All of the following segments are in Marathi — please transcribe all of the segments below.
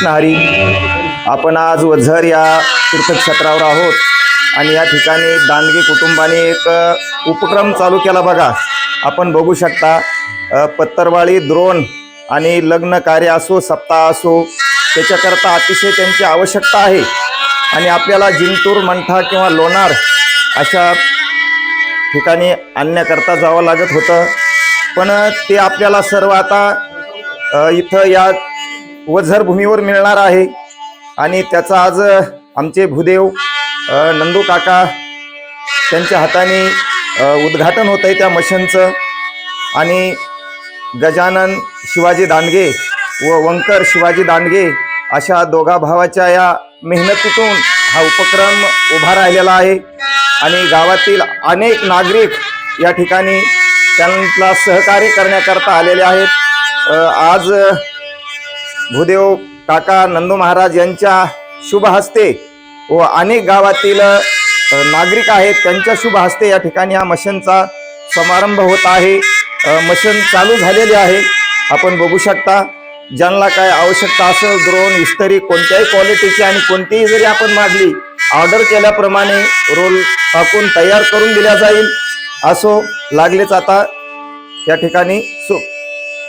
कृष्ण हरी आपण आज वझर या तीर्थक्षेत्रावर आहोत. आणि या ठिकाणी दांडगे कुटुंबाने एक उपक्रम चालू केला बघा. आपण बघू शकता पत्तरवाळी द्रोण आणि लग्न कार्य असो सप्ताह असो त्याच्याकरता अतिशय त्यांची आवश्यकता आहे. आणि आपल्याला जिंतूर मंठा किंवा लोणार अशा ठिकाणी आणण्याकरता जावं लागत होतं. पण ते आपल्याला सर्व आता इथं या वझर भूमीवर मिळणार आहे. आणि त्याचा आज आमचे भूदेव नंदू काका त्यांच्या हाताने उद्घाटन होत आहे त्या मशीनचं. आणि गजानन शिवाजी दांडगे व वंकर शिवाजी दांडगे अशा दोघा भावाच्या या मेहनतीतून हा उपक्रम उभा राहिलेला आहे. आणि गावातील अनेक नागरिक या ठिकाणी त्यांना सहकार्य करण्याकरता आलेले आहेत. आज भूदेव काका नंदू महाराज यांच्या शुभ हस्ते व अनेक गावातील नागरिक आहेत त्यांच्या शुभ हस्ते या ठिकाणी हा मशीनचा समारंभ होत आहे. मशन मशीन चालू झालेली आहे. आपण बघू शकता ज्यांना काय आवश्यकता असेल द्रोण इस्तरी कोणत्याही क्वालिटीची आणि कोणतीही जरी आपण मागली ऑर्डर केल्याप्रमाणे रोल टाकून तयार करून दिला जाईल. असो लागलेच आता या ठिकाणी सु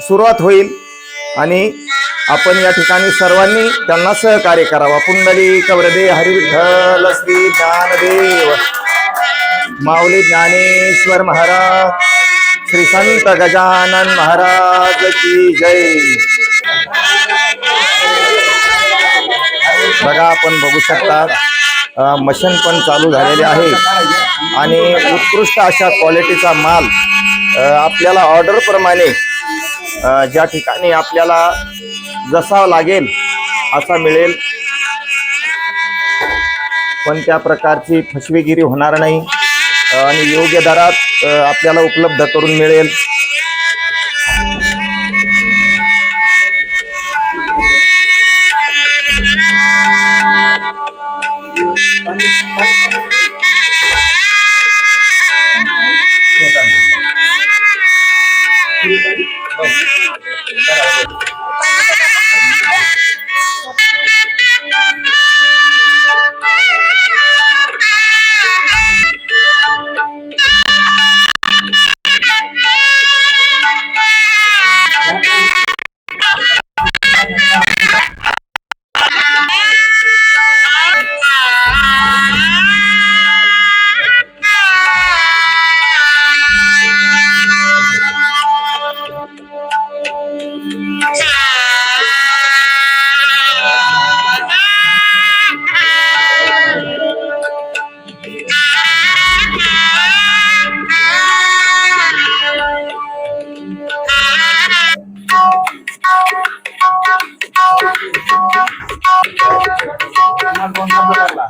सुरुवात होईल. आणि आपण या ठिकाणी सर्वांनी त्यांना सहकार्य करावा. पुंडली कवरदे हरिविठ्ठल श्री ज्ञानदेव माऊली ज्ञानेश्वर महाराज श्री संत गजानन महाराज की जय. बघा आपण बघू शकता मशीन पण चालू झालेले आहे. आणि उत्कृष्ट अशा क्वालिटीचा माल आपल्याला ऑर्डर प्रमाणे ज्या ठिकाणी आपल्याला जसा लागेल असा मिळेल. पण त्या प्रकारची फसवेगिरी होणार नाही. आणि योग्य दरात आपल्याला उपलब्ध करून मिळेल. Vamos a ponerla.